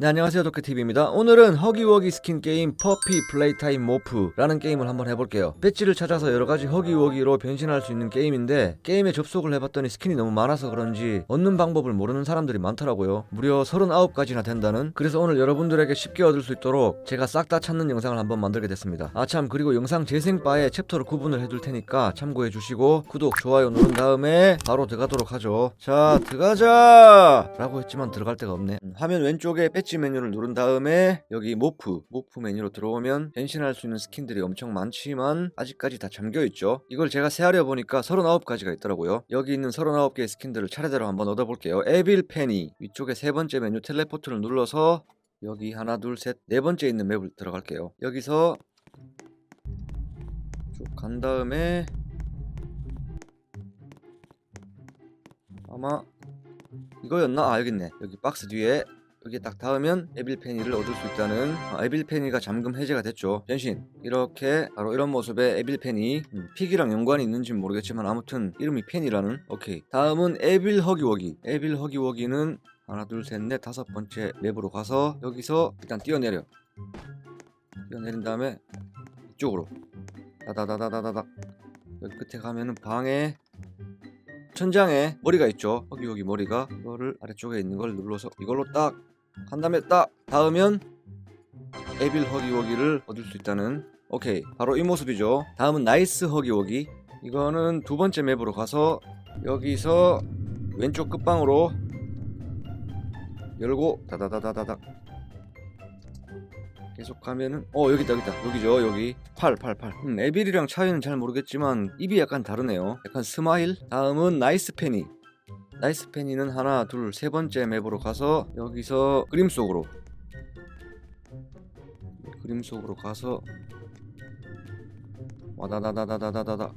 네 안녕하세요. 도크TV입니다. 오늘은 허기워기 스킨 게임 퍼피 플레이타임 모프라는 게임을 한번 해볼게요. 배지를 찾아서 여러가지 허기워기로 변신할 수 있는 게임인데 게임에 접속을 해봤더니 스킨이 너무 많아서 그런지 얻는 방법을 모르는 사람들이 많더라고요. 무려 39가지나 된다는. 그래서 오늘 여러분들에게 쉽게 얻을 수 있도록 제가 싹 다 찾는 영상을 한번 만들게 됐습니다. 아 참. 그리고 영상 재생바에 챕터로 구분을 해둘 테니까 참고해 주시고 구독 좋아요 누른 다음에 바로 들어가도록 하죠. 자 들어가자! 라고 했지만 들어갈 데가 없네. 음, 화면 왼쪽에 배지 메뉴를 누른 다음에 여기 모프 모프 메뉴로 들어오면 변신할 수 있는 스킨들이 엄청 많지만 아직까지 다 잠겨있죠. 이걸 제가 세하려 보니까 39가지가 있더라고요. 여기 있는 39개의 스킨들을 차례대로 한번 얻어볼게요. 에빌 페니 위쪽에 세 번째 메뉴 텔레포트를 눌러서 여기 하나 둘 셋 네 번째 있는 맵을 들어갈게요. 여기서 쭉 간 다음에 아마 이거였나? 아 여기 있네. 여기 박스 뒤에 여기 딱 닿으면 에빌페니를 얻을 수 있다는 아, 에빌페니가 잠금 해제가 됐죠. 변신. 이렇게 바로 이런 모습의 에빌페니 음, 픽이랑 연관이 있는지는 모르겠지만 아무튼 이름이 페니라는 오케이. 다음은 에빌 허기워기. 에빌 허기워기는 하나 둘 셋 넷 다섯 번째 맵으로 가서 여기서 일단 뛰어내려. 뛰어내린 다음에 이쪽으로. 다다다다다다닥 여기 끝에 가면은 방에 천장에 머리가 있죠. 여기 여기 머리가. 이거를 아래쪽에 있는 걸 눌러서 이걸로 딱 딱 닿으면 에빌 허기워기를 얻을 수 있다는 오케이. 바로 이 모습이죠. 다음은 나이스 허기워기. 이거는 두 번째 맵으로 가서 여기서 왼쪽 끝방으로 열고 다다다다다닥. 계속 가면은 어 여기 있다 여기 있다. 여기죠 여기. 8 8 8 음, 에빌이랑 차이는 잘 모르겠지만 입이 약간 다르네요. 약간 스마일. 다음은 나이스 페니 나이스 페니는 하나 둘 세 번째 맵으로 가서 여기서 그림 속으로. 그림 속으로 가서 와다다다다다다다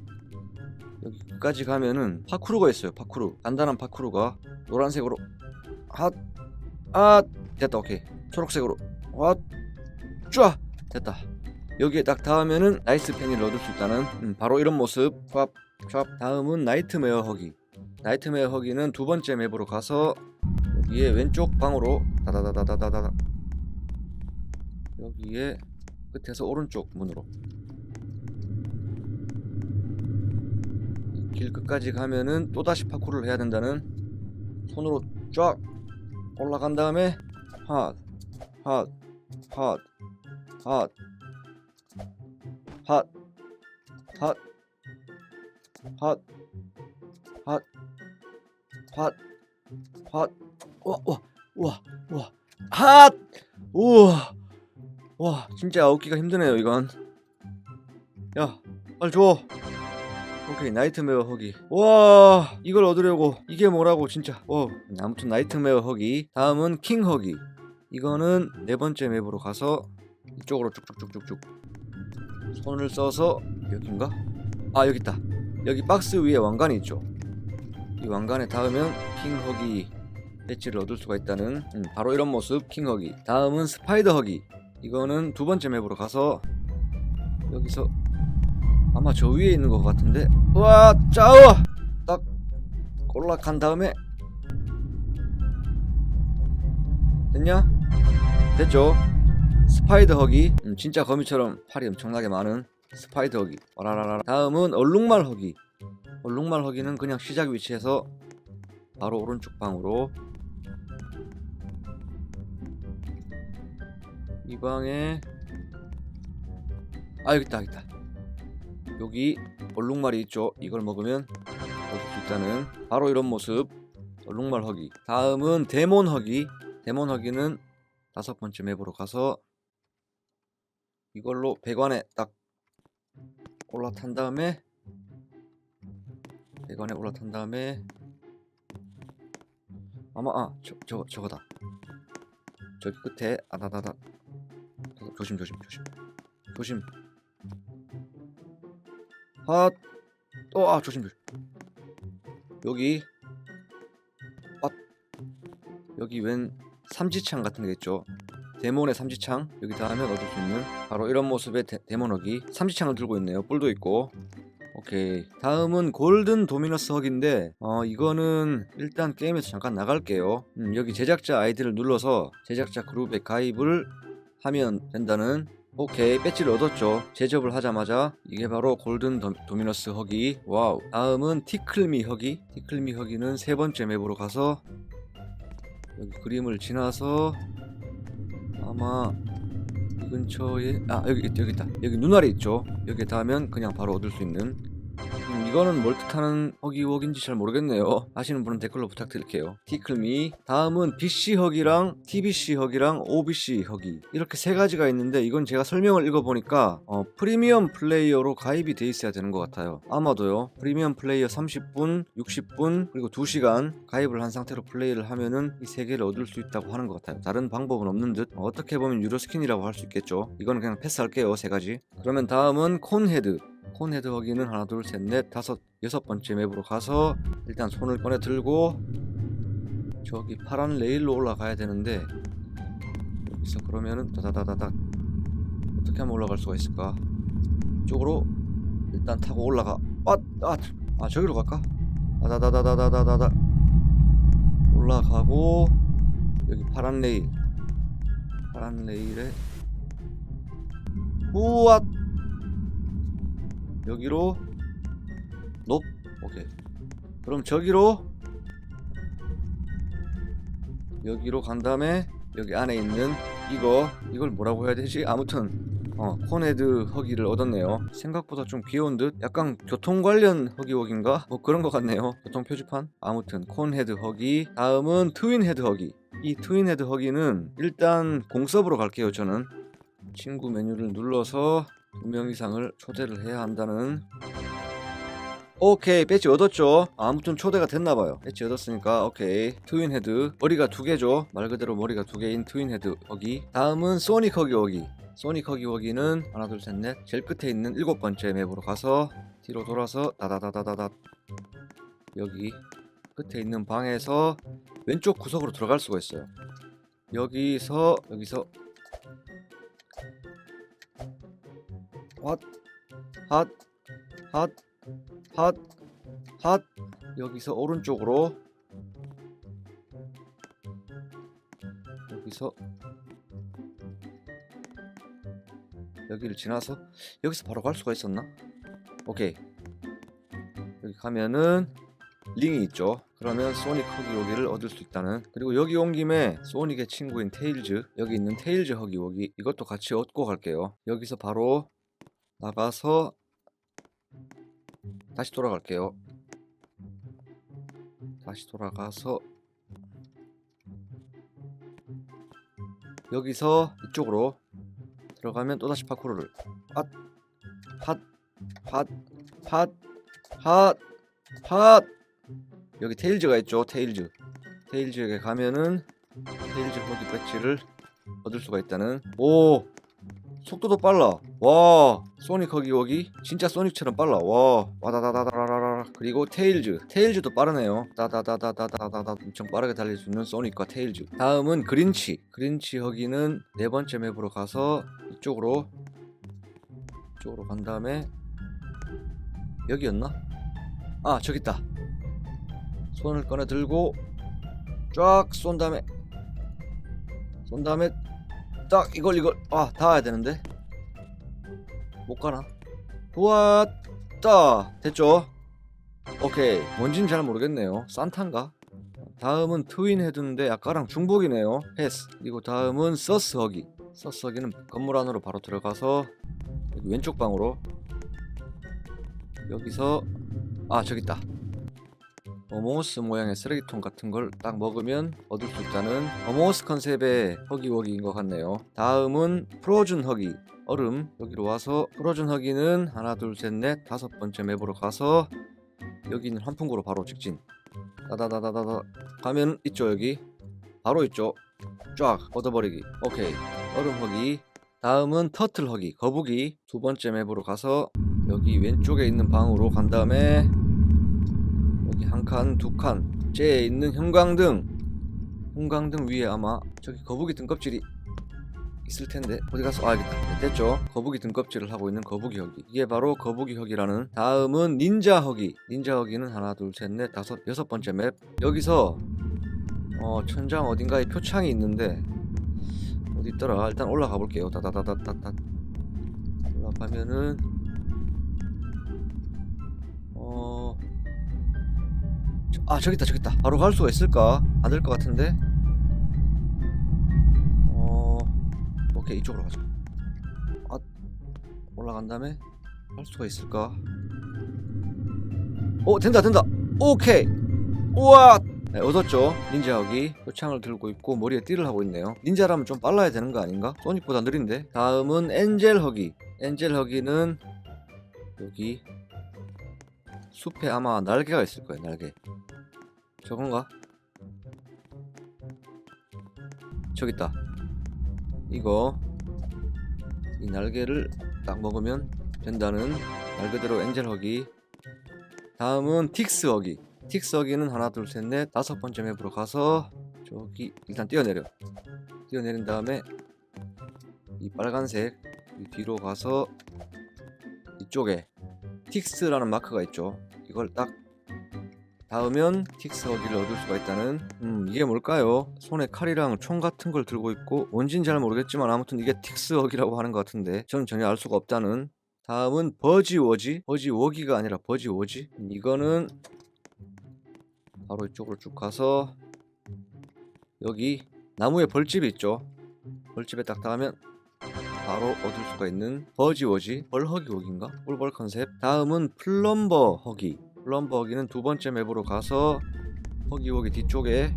여기 끝까지 가면은 파쿠르가 있어요 파쿠르 간단한 파쿠르가 노란색으로 핫 아 됐다 오케이. 초록색으로 왓 됐다. 여기에 딱 닿으면은 나이스 페니를 얻을 수 있다는 음, 바로 이런 모습. 촤촤 다음은 나이트메어 허기 나이트메어 허기는 두 번째 맵으로 가서 여기에 왼쪽 방으로 다다다다다다다. 여기에 끝에서 오른쪽 문으로. 길 끝까지 가면은 또다시 파쿠를 해야 된다는 손으로 쫙 올라간 다음에 핫, 핫, 핫, 핫, 핫, 핫, 핫, 핫, 핫, 와, 와, 와, 와, 핫, 우와, 와, 진짜 얻기가 힘드네요, 이건. 야, 빨리 줘. 오케이, 나이트메어 허기. 와, 이걸 얻으려고 이게 뭐라고 진짜. 와, 아무튼 나이트메어 허기. 다음은 킹 허기. 이거는 네 번째 맵으로 가서 이쪽으로 쭉쭉쭉쭉쭉 손을 써서 여긴가? 아 여기 있다. 여기 박스 위에 왕관이 있죠. 이 왕관에 닿으면 킹허기 배지를 얻을 수가 있다는 음, 바로 이런 모습 킹허기. 다음은 스파이더 허기. 이거는 두 번째 맵으로 가서 여기서 아마 저 위에 있는 것 같은데. 와 짜워 딱 올라간 다음에 됐냐? 됐죠? 스파이더 허기. 음, 진짜 거미처럼 팔이 엄청나게 많은 스파이더 허기. 와라라라. 다음은 얼룩말 허기 얼룩말 허기는 그냥 시작 위치에서 바로 오른쪽 방으로. 이 방에 아 여기 있다 여기 있다. 여기 얼룩말이 있죠. 이걸 먹으면 있다는 바로 이런 모습. 얼룩말 허기 다음은 데몬 허기 데몬 허기는 다섯 번째 맵으로 가서 이걸로 배관에 딱 올라탄 다음에 배관에 올라탄 다음에 아마 아 저, 저, 저거다. 저기 끝에 아다다다 조심 조심 조심. 조심. 핫또아 조심 조심. 여기. 아 여기 웬 삼지창 같은 게 있죠. 데몬의 삼지창. 여기 닿으면 얻을 수 있는 바로 이런 모습의 데, 데몬 어기. 삼지창을 들고 있네요. 뿔도 있고 오케이. 다음은 골든 도미너스 헉인데 어 이거는 일단 게임에서 잠깐 나갈게요. 음, 여기 제작자 아이디를 눌러서 제작자 그룹에 가입을 하면 된다는 오케이. 배지를 얻었죠. 제접을 하자마자 이게 바로 골든 도, 도미너스 허기 와우. 다음은 티클미 허기 티클미 허기는 세 번째 맵으로 가서 여기 그림을 지나서 아마 이 근처에 아 여기 있- 여기 있다. 여기 눈알이 있죠. 여기에 닿으면 그냥 바로 얻을 수 있는 음, 이거는 뭘 뜻하는 허기웍인지 잘 모르겠네요. 아시는 분은 댓글로 부탁드릴게요. 티클미 다음은 BC 허기랑 TBC 허기랑 OBC 허기. 이렇게 세 가지가 있는데 이건 제가 설명을 읽어보니까 어, 프리미엄 플레이어로 가입이 돼 있어야 되는 것 같아요. 아마도요. 프리미엄 플레이어 30분 60분 그리고 2시간 가입을 한 상태로 플레이를 하면은 이 세 개를 얻을 수 있다고 하는 것 같아요. 다른 방법은 없는 듯 어, 어떻게 보면 유료 스킨이라고 할 수 있겠죠. 이거는 그냥 패스할게요 세 가지. 그러면 다음은 콘헤드 콘 헤드워기는 하나 둘 셋 넷 다섯 여섯 번째 맵으로 가서 일단 손을 꺼내 들고 저기 파란 레일로 올라가야 되는데 여기서 그러면은 다다다다닥 어떻게 하면 올라갈 수가 있을까 이쪽으로 일단 타고 올라가 아! 아! 아 저기로 갈까? 아다다다다다다다 올라가고 여기 파란 레일 파란 레일에 우왓 여기로 높 오케이. 그럼 저기로 여기로 간 다음에 여기 안에 있는 이거 이걸 뭐라고 해야 되지? 아무튼 어 콘헤드 허기를 얻었네요. 생각보다 좀 귀여운 듯? 약간 교통 관련 허기웍인가? 뭐 그런 것 같네요. 교통 표지판? 아무튼 콘헤드 허기. 다음은 트윈 헤드 허기. 이 트윈 헤드 허기는 일단 공섭으로 갈게요 저는. 친구 메뉴를 눌러서 두 명 이상을 초대를 해야 한다는. 오케이 배지 얻었죠? 아무튼 초대가 됐나봐요. 배지 얻었으니까 오케이. 트윈 헤드 머리가 두 개죠? 말 그대로 머리가 두 개인 트윈 헤드 어기. 다음은 소닉 허기 어기. 소닉 허기 어기는 하나 둘 셋 넷. 제일 끝에 있는 일곱 번째 맵으로 가서 뒤로 돌아서 다다다다다다 여기 끝에 있는 방에서 왼쪽 구석으로 들어갈 수가 있어요. 여기서 여기서 핫, 핫, 핫, 핫, 핫. 여기서 오른쪽으로. 여기서. 여기를 지나서 여기서 바로 갈 수가 있었나? 오케이. 여기 가면은 링이 있죠. 그러면 소닉 허기 오기를 얻을 수 있다는. 그리고 여기 온 김에 소닉의 친구인 테일즈 여기 있는 테일즈 허기 오기 이것도 같이 얻고 갈게요. 여기서 바로 나가서 다시 돌아갈게요. 다시 돌아가서 여기서 이쪽으로 들어가면 또다시 파쿠르를. 핫, 핫, 핫, 핫, 핫, 핫. 여기 테일즈가 있죠 테일즈. 테일즈에게 가면은 테일즈 호기 배지를 얻을 수가 있다는. 오 속도도 빨라 와 소닉 허기 거기 진짜 소닉처럼 빨라 와 와다다다다라라 그리고 테일즈 테일즈도 빠르네요 다다다다다다다다 엄청 빠르게 달릴 수 있는 소닉과 테일즈 다음은 그린치 그린치 허기는 네 번째 맵으로 가서 이쪽으로 이쪽으로 간 다음에 여기였나? 아 저기 있다 손을 꺼내 들고 쫙 쏜 다음에 쏜 다음에 딱 이걸 이걸 아 닿아야 되는데? 못 가나? 좋았다. 됐죠? 오케이. 뭔진 잘 모르겠네요. 산탄가? 다음은 트윈 헤드인데 아까랑 중복이네요. 패스 그리고 다음은 서스 허기. 서스 허기는 건물 안으로 바로 들어가서 왼쪽 방으로. 여기서 아 저기 있다 어몽어스 모양의 쓰레기통 같은 걸 딱 먹으면 얻을 수 있다는 어몽어스 컨셉의 허기워기인 것 같네요. 다음은 프로즌 허기. 얼음 여기로 와서 프로즌 허기는 하나 둘 셋 넷 다섯 번째 맵으로 가서 여기 있는 환풍구로 바로 직진. 다다다다다다 가면 있죠 여기. 바로 있죠. 쫙 얻어버리기. 오케이. 얼음 허기. 다음은 터틀 허기. 거북이. 두 번째 맵으로 가서 여기 왼쪽에 있는 방으로 간 다음에 한 칸, 두 칸. 째에 있는 형광등. 형광등 위에 아마 저기 거북이 등껍질이 있을 텐데 어디 가서 아 알겠다. 네, 됐죠. 거북이 등껍질을 하고 있는 거북이 허기 이게 바로 거북이 허기라는 다음은 닌자 허기 닌자 허기는 하나 둘 셋 넷 다섯 여섯 번째 맵. 여기서 어 천장 어딘가에 표창이 있는데 어디 있더라? 일단 올라가 볼게요. 다다다다다다. 올라가면은 아 저기 있다 저기 있다. 바로 갈 수가 있을까? 안 될 것 같은데? 어... 오케이 이쪽으로 가자. 아 올라간 다음에 할 수가 있을까? 오 된다 된다. 오케이. 우와! 네, 얻었죠. 닌자 여기. 표창을 들고 있고 머리에 띠를 하고 있네요. 닌자라면 좀 빨라야 되는 거 아닌가? 소닉보다 느린데? 다음은 엔젤 허기. 엔젤 허기는 여기 숲에 아마 날개가 있을 거예요 날개 저건가? 저기 있다. 이거. 이 날개를 딱 먹으면 된다는 말 그대로 엔젤 허기. 다음은 틱스 허기. 틱스 허기는 하나 둘 셋 넷 다섯 번째 맵으로 가서 저기 일단 뛰어내려. 뛰어내린 다음에 이 빨간색 이 뒤로 가서 이쪽에 틱스라는 마크가 있죠. 이걸 딱 닿으면 틱스 허기를 얻을 수가 있다는 음 이게 뭘까요? 손에 칼이랑 총 같은 걸 들고 있고 뭔진 잘 모르겠지만 아무튼 이게 틱스 허기라고 하는 것 같은데 저는 전혀 알 수가 없다는. 다음은 버지 워지? 버지 워기가 아니라 버지 워지? 이거는 바로 이쪽으로 쭉 가서 여기 나무에 벌집이 있죠. 벌집에 딱 닿으면 바로 얻을 수가 있는 버지 워지? 벌허기 워기인가? 꿀벌 컨셉. 다음은 플럼버 허기. 플 럼버 허기는 두 번째 맵으로 가서 허기 워기 뒤쪽에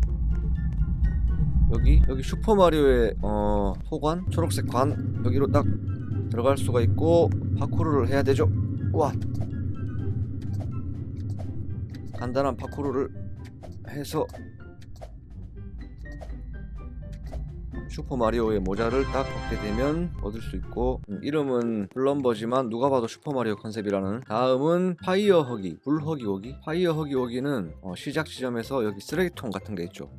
여기 여기 슈퍼 마리오의 어 소관 초록색 관 여기로 딱 들어갈 수가 있고 파쿠르를 해야 되죠. 와. 간단한 파쿠르를 해서 슈퍼마리오의 모자를 딱 벗게 되면 얻을 수 있고 음, 이름은 플럼버지만 누가 봐도 슈퍼마리오 컨셉이라는. 다음은 파이어 허기 불 허기 오기. 파이어 허기 오기는 어, 시작 지점에서 여기 쓰레기통 같은 게 있죠.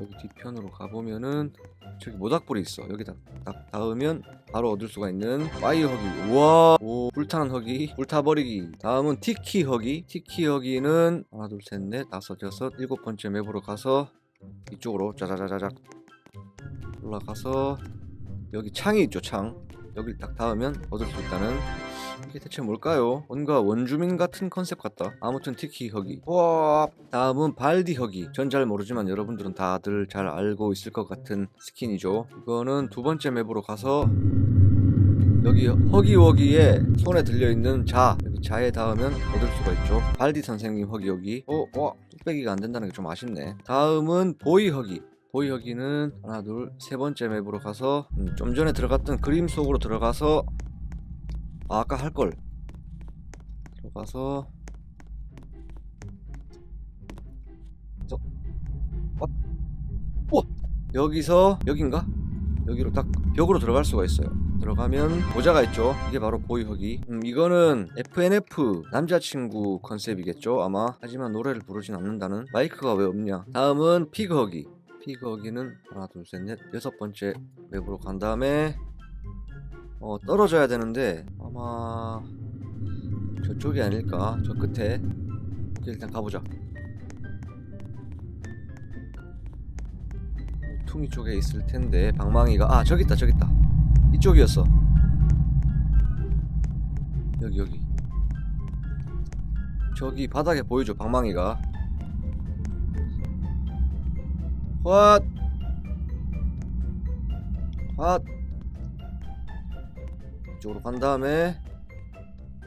여기 뒤편으로 가보면은 저기 모닥불이 있어. 여기다 딱 닿으면 바로 얻을 수가 있는 파이어 허기. 우와! 오 불타는 허기 불타버리기. 다음은 티키 허기. 티키 허기는 하나 둘 셋 넷 다섯 여섯 일곱 번째 맵으로 가서 이쪽으로 짜자자자작 올라가서 여기 창이 있죠 창. 여길 딱 닿으면 얻을 수 있다는 이게 대체 뭘까요? 뭔가 원주민 같은 컨셉 같다. 아무튼 티키 허기 와 다음은 발디 허기 전잘 모르지만 여러분들은 다들 잘 알고 있을 것 같은 스킨이죠. 이거는 두 번째 맵으로 가서 여기 허기워기에 손에 들려있는 자. 여기 자에 닿으면 얻을 수가 있죠. 발디 선생님 허기워기. 어? 와 뚝배기가 안 된다는 게 좀 아쉽네. 다음은 보이 허기 보이 여기는 하나 둘 세 번째 맵으로 가서 음, 좀 전에 들어갔던 그림 속으로 들어가서 아, 아까 할 걸. 들어가서 저, 어, 우와! 여기서 여긴가? 여기로 딱 벽으로 들어갈 수가 있어요. 들어가면 모자가 있죠. 이게 바로 보이허기 음, 이거는 FNF 남자친구 컨셉이겠죠 아마. 하지만 노래를 부르진 않는다는 마이크가 왜 없냐. 다음은 피그허기 피그허기는 하나 둘 셋 넷 여섯 번째 맵으로 간 다음에 어 떨어져야 되는데 아마 저쪽이 아닐까? 저 끝에. 오케이, 일단 가보자. 퉁이 쪽에 있을 텐데 방망이가 아 저기 있다 저기 있다. 이쪽이었어. 여기 여기. 저기 바닥에 보이죠 방망이가 헛! 헛! 이쪽으로 간 다음에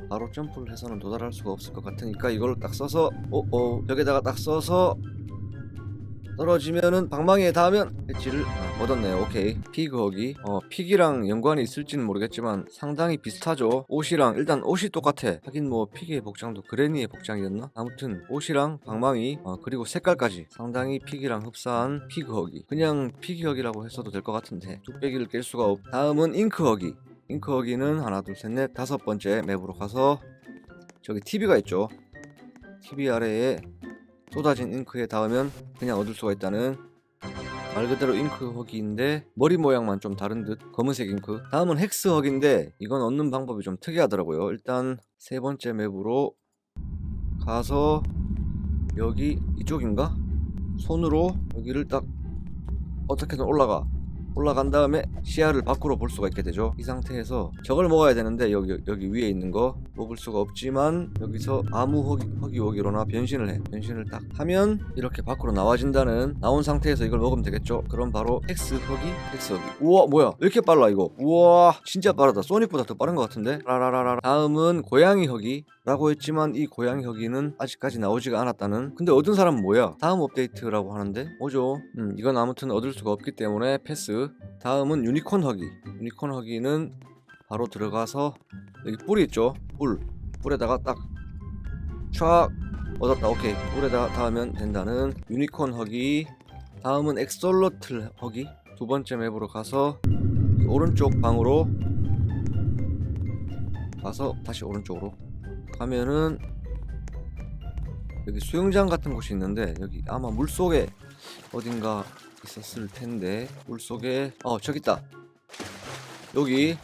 바로 점프를 해서는 도달할 수가 없을 것 같으니까 이걸 딱 써서 어, 어, 벽에다가 딱 써서 떨어지면은 방망이에 닿으면 배지를 아, 얻었네요. 오케이. 피그 허기. 어 픽이랑 연관이 있을지는 모르겠지만 상당히 비슷하죠. 옷이랑 일단 옷이 똑같아. 하긴 뭐 픽의 복장도 그레니의 복장이었나? 아무튼 옷이랑 방망이 어, 그리고 색깔까지 상당히 픽이랑 흡사한 피그 허기. 그냥 피기 허기라고 했어도 될 것 같은데 뚝배기를 깰 수가 없. 다음은 잉크 허기. 잉크 허기는 하나 둘 셋 넷 다섯 번째 맵으로 가서 저기 TV가 있죠. TV 아래에 쏟아진 잉크에 닿으면 그냥 얻을 수가 있다는 말 그대로 잉크 허기인데 머리 모양만 좀 다른 듯 검은색 잉크. 다음은 헥스 허기인데 이건 얻는 방법이 좀 특이하더라고요. 일단 세 번째 맵으로 가서 여기 이쪽인가? 손으로 여기를 딱 어떻게든 올라가 올라간 다음에 시야를 밖으로 볼 수가 있게 되죠. 이 상태에서 저걸 먹어야 되는데 여기 여기 위에 있는 거 먹을 수가 없지만 여기서 아무 허기 허기 오기로나 변신을 해. 변신을 딱 하면 이렇게 밖으로 나와진다는 나온 상태에서 이걸 먹으면 되겠죠. 그럼 바로 엑스 허기 엑스 허기. 우와 뭐야? 왜 이렇게 빨라 이거? 우와 진짜 빠르다. 소닉보다 더 빠른 것 같은데? 라라라라. 다음은 고양이 허기 라고 했지만 이 고양이 허기는 아직까지 나오지가 않았다는. 근데 얻은 사람은 뭐야? 다음 업데이트라고 하는데? 뭐죠? 음 이건 아무튼 얻을 수가 없기 때문에 패스. 다음은 유니콘 허기 유니콘 허기는 바로 들어가서 여기 뿔이 있죠? 뿔. 뿔에다가 딱촥 얻었다. 오케이. 뿔에다가 닿으면 된다는 유니콘 허기 다음은 엑솔로틀 허기 두 번째 맵으로 가서 오른쪽 방으로 가서 다시 오른쪽으로 가면은 여기 수영장 같은 곳이 있는데 여기 아마 물속에 어딘가 있었을 텐데 물속에 어 저기 있다. 여기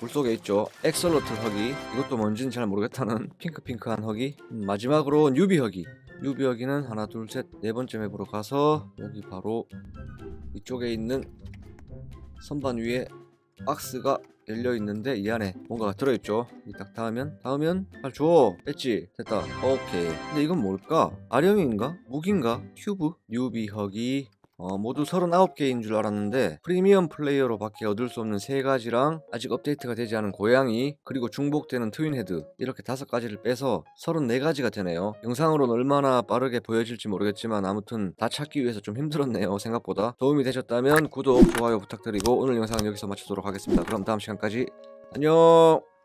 물속에 있죠. 엑설로트 허기. 이것도 뭔지는 잘 모르겠다는 핑크핑크한 허기. 음, 마지막으로 뉴비 허기. 뉴비 허기는 하나 둘 셋 네 번째 맵으로 가서 여기 바로 이쪽에 있는 선반 위에 박스가 열려 있는데 이 안에 뭔가가 들어있죠. 이딱 닿으면 닿으면 발 줘. 뺐지. 됐다. 오케이. 근데 이건 뭘까? 아령인가? 무기인가? 큐브? 뉴비 허기. 어, 모두 39개인 줄 알았는데 프리미엄 플레이어로 밖에 얻을 수 없는 세 가지랑 아직 업데이트가 되지 않은 고양이 그리고 중복되는 트윈 헤드 이렇게 다섯 가지를 빼서 34가지가 되네요. 영상으로는 얼마나 빠르게 보여질지 모르겠지만 아무튼 다 찾기 위해서 좀 힘들었네요 생각보다. 도움이 되셨다면 구독 좋아요 부탁드리고 오늘 영상은 여기서 마치도록 하겠습니다. 그럼 다음 시간까지. 안녕